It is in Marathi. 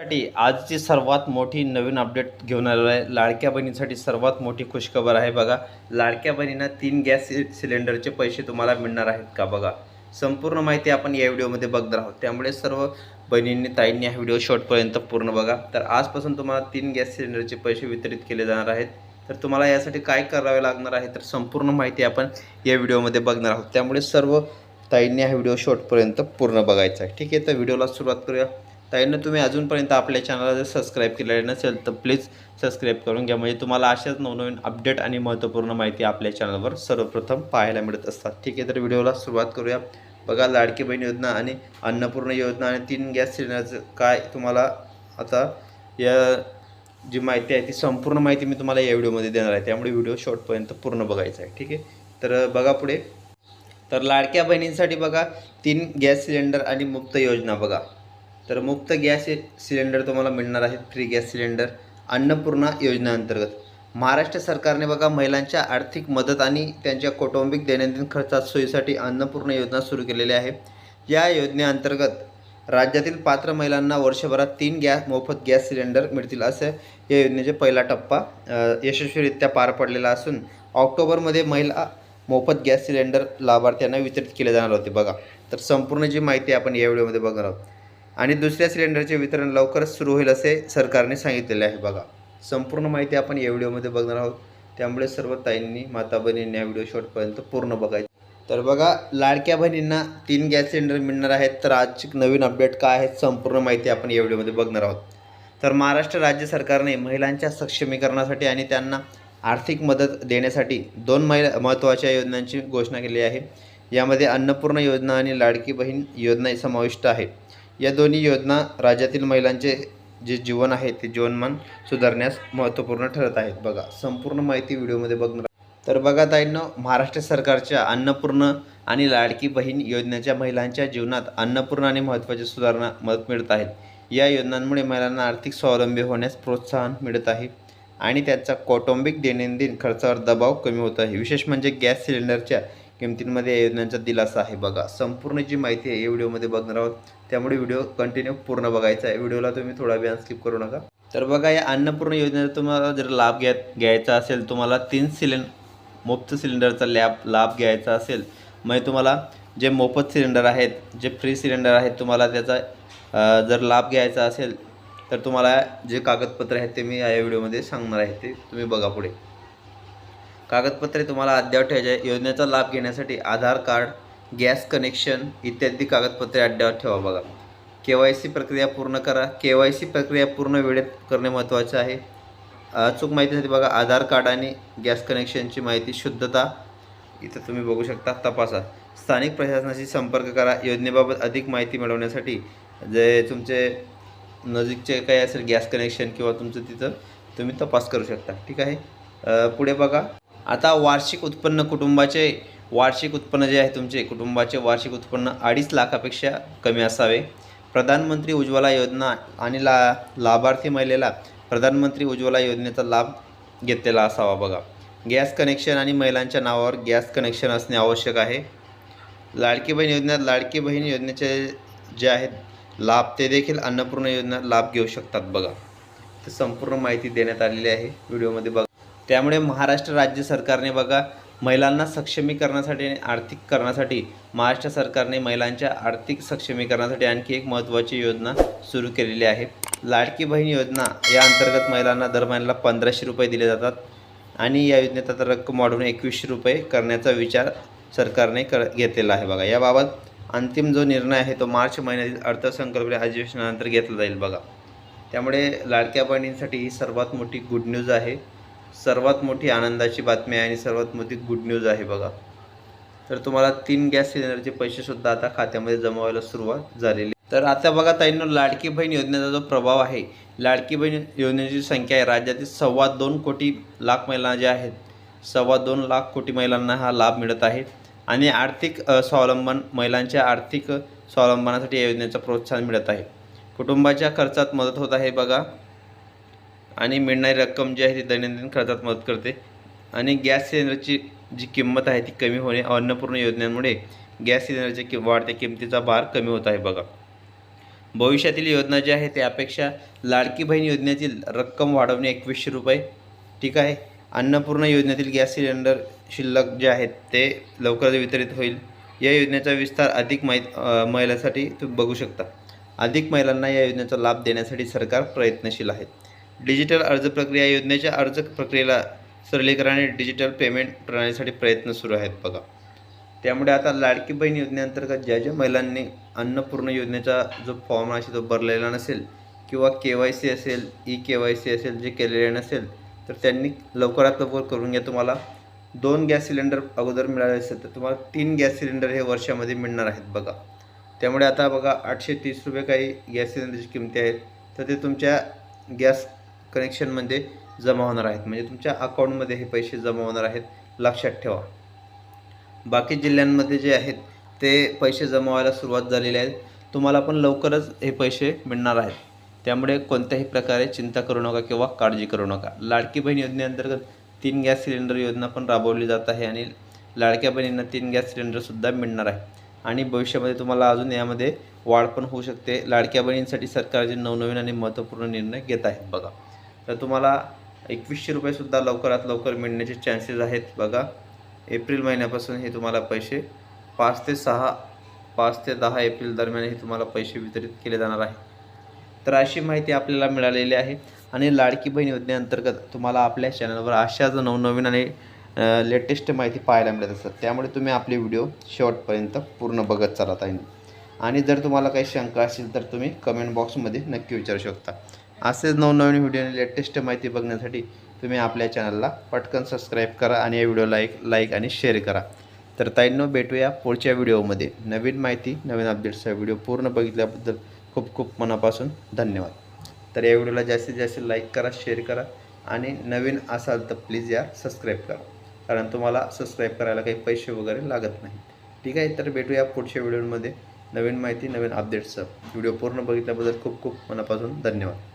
साठी आजची सर्वात मोठी नवीन अपडेट घेऊन आलेलो आहे लाडक्या बहिणीसाठी सर्वात मोठी खुशखबर आहे बघा. लाडक्या बहिणींना तीन गॅस सिलेंडरचे पैसे तुम्हाला मिळणार आहेत का बघा. संपूर्ण माहिती आपण या व्हिडिओमध्ये बघणार आहोत. त्यामुळे सर्व बहिणींनी ताईंनी हा व्हिडिओ शॉर्टपर्यंत पूर्ण बघा. तर आजपासून तुम्हाला तीन गॅस सिलेंडरचे पैसे वितरित केले जाणार आहेत. तर तुम्हाला यासाठी काय करावे लागणार आहे तर संपूर्ण माहिती आपण या व्हिडिओमध्ये बघणार आहोत. त्यामुळे सर्व ताईंनी हा व्हिडिओ शॉर्टपर्यंत पूर्ण बघायचा आहे. ठीक आहे तर व्हिडिओला सुरुवात करूया. ताईंना तुम्ही अजूनपर्यंत आपल्या चॅनलला जर सबस्क्राईब केलेले नसेल तर प्लीज सबस्क्राईब करून घ्या. म्हणजे तुम्हाला अशाच नवनवीन अपडेट आणि महत्त्वपूर्ण माहिती आपल्या चॅनलवर सर्वप्रथम पाहायला मिळत असतात. ठीक आहे तर व्हिडिओला सुरुवात करूया. बघा लाडकी बहीण योजना आणि अन्नपूर्ण योजना आणि तीन गॅस सिलेंडरचं काय तुम्हाला आता या जी माहिती आहे ती संपूर्ण माहिती मी तुम्हाला या व्हिडिओमध्ये देणार आहे. त्यामुळे व्हिडिओ शॉर्टपर्यंत पूर्ण बघायचा आहे. ठीक आहे? तर बघा पुढे. तर लाडक्या बहिणींसाठी बघा तीन गॅस सिलेंडर आणि मुक्त योजना बघा. तर मुक्त गॅस सिलेंडर तुम्हाला मिळणार आहेत फ्री गॅस सिलेंडर अन्नपूर्णा योजनेअंतर्गत महाराष्ट्र सरकारने बघा महिलांच्या आर्थिक मदत आणि त्यांच्या कौटुंबिक दैनंदिन खर्चात सोयीसाठी अन्नपूर्णा योजना सुरू केलेली आहे. या योजनेअंतर्गत राज्यातील पात्र महिलांना वर्षभरात तीन गॅस मोफत गॅस सिलेंडर मिळतील असं या योजनेचे पहिला टप्पा यशस्वीरित्या पार पडलेला असून ऑक्टोबरमध्ये महिला मोफत गॅस सिलेंडर लाभार्थ्यांना वितरित केले जाणार होते बघा. तर संपूर्ण जी माहिती आपण या व्हिडिओमध्ये बघणार आहोत. आणि दुसऱ्या सिलेंडरचे वितरण लवकरच सुरू होईल असे सरकारने सांगितलेले आहे. बघा संपूर्ण माहिती आपण या व्हिडिओमध्ये बघणार आहोत. त्यामुळे सर्व ताईंनी माता बहिणींनी या व्हिडिओ शेवटपर्यंत पूर्ण बघायचं. तर बघा लाडक्या बहिणींना तीन गॅस सिलेंडर मिळणार आहेत. तर आजची नवीन अपडेट काय आहे संपूर्ण माहिती आपण या व्हिडिओमध्ये बघणार आहोत. तर महाराष्ट्र राज्य सरकारने महिलांच्या सक्षमीकरणासाठी आणि त्यांना आर्थिक मदत देण्यासाठी दोन महिला महत्त्वाच्या योजनांची घोषणा केली आहे. यामध्ये अन्नपूर्ण योजना आणि लाडकी बहीण योजना समाविष्ट आहे. या दोन्ही योजना राज्यातील महिलांचे जे जीवन आहे ते जीवनमान सुधारण्यास महत्त्वपूर्ण ठरत आहेत. बघा संपूर्ण माहिती व्हिडिओमध्ये बघणार तर बघा ताईंनो महाराष्ट्र सरकारच्या अन्नपूर्ण आणि लाडकी बहीण योजनेच्या महिलांच्या जीवनात अन्नपूर्ण आणि महत्त्वाची सुधारणा मदत मिळत आहेत या योजनांमुळे महिलांना आर्थिक स्वावलंबी होण्यास प्रोत्साहन मिळत आहे आणि त्याचा कौटुंबिक दैनंदिन खर्चावर दबाव कमी होत आहे. विशेष म्हणजे गॅस सिलेंडरच्या किमतींमध्ये या योजनांचा दिलासा आहे. बघा संपूर्ण जी माहिती आहे या व्हिडिओमध्ये बघणार आहोत. त्यामुळे व्हिडिओ कंटिन्यू पूर्ण बघायचा आहे. व्हिडिओला तुम्ही थोडा वेळ स्किप करू नका. तर बघा या अन्नपूर्ण योजनेचा तुम्हाला जर लाभ घ्या घ्यायचा असेल तुम्हाला तीन सिलें मुफ्त सिलेंडरचा लॅब लाभ घ्यायचा असेल म्हणजे तुम्हाला जे मोफत सिलेंडर आहेत जे फ्री सिलेंडर आहेत तुम्हाला त्याचा जर लाभ घ्यायचा असेल तर तुम्हाला जे कागदपत्र आहेत ते मी या व्हिडिओमध्ये सांगणार आहे ते तुम्ही बघा पुढे. कागदपत्रे तुम्हाला अद्यावत ठेवायचे आहे. योजनेचा लाभ घेण्यासाठी आधार कार्ड गॅस कनेक्शन इत्यादी कागदपत्रे अड्ड्यावर ठेवा बघा. के वाय सी प्रक्रिया पूर्ण करा. के वाय सी प्रक्रिया पूर्ण वेळेत करणे महत्त्वाचे आहे. अचूक माहितीसाठी बघा आधार कार्ड आणि गॅस कनेक्शनची माहिती शुद्धता. इथं तुम्ही बघू शकता तपासा. स्थानिक प्रशासनाशी संपर्क करा. योजनेबाबत अधिक माहिती मिळवण्यासाठी जे तुमचे नजीकचे काही असेल गॅस कनेक्शन किंवा तुमचं तिथं तुम्ही तपास करू शकता. ठीक आहे? पुढे बघा. आता वार्षिक उत्पन्न कुटुंबाचे वार्षिक उत्पन्न जे आहे तुमचे कुटुंबाचे वार्षिक उत्पन्न अडीच लाखापेक्षा कमी असावे. प्रधानमंत्री उज्ज्वला योजना आणि ला लाभार्थी महिलेला प्रधानमंत्री उज्ज्वला योजनेचा लाभ घेतलेला असावा बघा. गॅस कनेक्शन आणि महिलांच्या नावावर गॅस कनेक्शन असणे आवश्यक आहे. लाडकी बहीण योजनेत लाडकी बहीण योजनेचे जे आहेत लाभ ते देखील अन्नपूर्ण योजना लाभ घेऊ शकतात बघा. संपूर्ण माहिती देण्यात आलेली आहे. व्हिडिओमध्ये बघा. त्यामुळे महाराष्ट्र राज्य सरकारने बघा महिलांना सक्षमीकरणासाठी आणि आर्थिक करण्यासाठी महाराष्ट्र सरकारने महिलांच्या आर्थिक सक्षमीकरणासाठी आणखी एक महत्त्वाची योजना सुरू केलेली आहे. लाडकी बहीण योजना या अंतर्गत महिलांना दर महिन्याला पंधराशे रुपये दिले जातात आणि या योजनेत आता रक्कम वाढवून एकवीसशे रुपये करण्याचा विचार सरकारने कर घेतलेला आहे बघा. याबाबत अंतिम जो निर्णय आहे तो मार्च महिन्यातील अर्थसंकल्पीय अधिवेशनानंतर घेतला जाईल बघा. त्यामुळे लाडक्या बहिणींसाठी ही सर्वात मोठी गुड न्यूज आहे. सर्वात मोठी आनंदाची बातमी आहे आणि सर्वात मोठी गुड न्यूज आहे बघा. तर तुम्हाला तीन गॅस सिलेंडरचे पैसेसुद्धा आता खात्यामध्ये जमा व्हायला सुरुवात झालेली. तर आता बघा ताईंनो लाडकी बहीण योजनेचा जो प्रभाव आहे लाडकी बहीण योजनेची संख्या आहे. राज्यातील सव्वा दोन कोटी लाख महिला ज्या आहेत सव्वा दोन लाख कोटी महिलांना हा लाभ मिळत आहे. आणि आर्थिक स्वावलंबन महिलांच्या आर्थिक स्वावलंबनासाठी या योजनेचं प्रोत्साहन मिळत आहे. कुटुंबाच्या खर्चात मदत होत आहे बघा. आणि मिळणारी रक्कम जी आहे ती दैनंदिन खर्चात मदत करते. आणि गॅस सिलेंडरची जी किंमत आहे ती कमी होणे अन्नपूर्ण योजनेमुळे गॅस सिलेंडरच्या कि वाढत्या किमतीचा भार कमी होत आहे बघा. भविष्यातील योजना ज्या आहे त्यापेक्षा लाडकी बहीण योजनेतील रक्कम वाढवणे एकवीसशे रुपये. ठीक आहे? अन्नपूर्णा योजनेतील गॅस सिलेंडर शिल्लक जे आहेत ते लवकरच वितरित होईल. या योजनेचा विस्तार अधिक माहीत महिलांसाठी तुम्ही बघू शकता. अधिक महिलांना या योजनेचा लाभ देण्यासाठी सरकार प्रयत्नशील आहे. डिजिटल अर्ज प्रक्रिया योजनेच्या अर्ज प्रक्रियेला सरलीकरण आणि डिजिटल पेमेंट प्रणालीसाठी प्रयत्न सुरू आहेत बघा. त्यामुळे आता लाडकी बहीण योजनेअंतर्गत ज्या ज्या महिलांनी अन्नपूर्ण योजनेचा जो फॉर्म आहे तो भरलेला नसेल किंवा के वाय सी असेल ई के वाय सी असेल जे केलेले नसेल तर त्यांनी लवकरात लवकर करून घ्या. तुम्हाला दोन गॅस सिलेंडर अगोदर मिळाले असेल तर तुम्हाला तीन गॅस सिलेंडर हे वर्षामध्ये मिळणार आहेत बघा. त्यामुळे आता बघा आठशे तीस रुपये काही गॅस सिलेंडरची किमती आहेत तर ते तुमच्या गॅस कनेक्शनमध्ये जमा होणार आहेत. म्हणजे तुमच्या अकाउंटमध्ये हे पैसे जमा होणार आहेत. लक्षात ठेवा. बाकी जिल्ह्यांमध्ये जे आहेत ते पैसे जमा व्हायला सुरुवात झालेली आहे तुम्हाला पण लवकरच हे पैसे मिळणार आहेत. त्यामुळे कोणत्याही प्रकारे चिंता करू नका किंवा काळजी करू नका. लाडकी बहीण योजनेअंतर्गत तीन गॅस सिलेंडर योजना पण राबवली जात आहे आणि लाडक्या बहिणींना तीन गॅस सिलेंडरसुद्धा मिळणार आहे. आणि भविष्यामध्ये तुम्हाला अजून यामध्ये वाढ पण होऊ शकते. लाडक्या बहिणींसाठी सरकारचे नवनवीन आणि महत्त्वपूर्ण निर्णय घेत आहेत बघा. तर तुम्हाला एकवीसशे रुपयेसुद्धा लवकरात लवकर मिळण्याचे चान्सेस आहेत बघा. एप्रिल महिन्यापासून हे तुम्हाला पैसे पाच ते सहा पाच ते दहा एप्रिल दरम्यान हे तुम्हाला पैसे वितरित केले जाणार आहे. तर अशी माहिती आपल्याला मिळालेली आहे आणि लाडकी बहीण योजनेअंतर्गत तुम्हाला आपल्या चॅनलवर अशाच नवनवीन आणि लेटेस्ट माहिती पाहायला मिळत असतात. त्यामुळे तुम्ही आपले व्हिडिओ शेवटपर्यंत पूर्ण बघत चालत आहे. आणि जर तुम्हाला काही शंका असेल तर तुम्ही कमेंट बॉक्समध्ये नक्की विचारू शकता. असेच नवनवीन व्हिडिओ आणि लेटेस्ट माहिती बघण्यासाठी तुम्ही आपल्या चॅनलला पटकन सबस्क्राईब करा आणि या व्हिडिओला एक लाईक आणि शेअर करा. तर ताईंनो भेटूया पुढच्या व्हिडिओमध्ये नवीन माहिती नवीन अपडेट्सचा व्हिडिओ पूर्ण बघितल्याबद्दल खूप खूप मनापासून धन्यवाद. तर या व्हिडिओला जास्तीत जास्त लाईक करा शेअर करा आणि नवीन असाल तर प्लीज या सबस्क्राईब करा. कारण तुम्हाला सबस्क्राईब करायला काही पैसे वगैरे लागत नाही. ठीक आहे? तर भेटूया पुढच्या व्हिडिओमध्ये नवीन माहिती नवीन अपडेट्सचं व्हिडिओ पूर्ण बघितल्याबद्दल खूप खूप मनापासून धन्यवाद.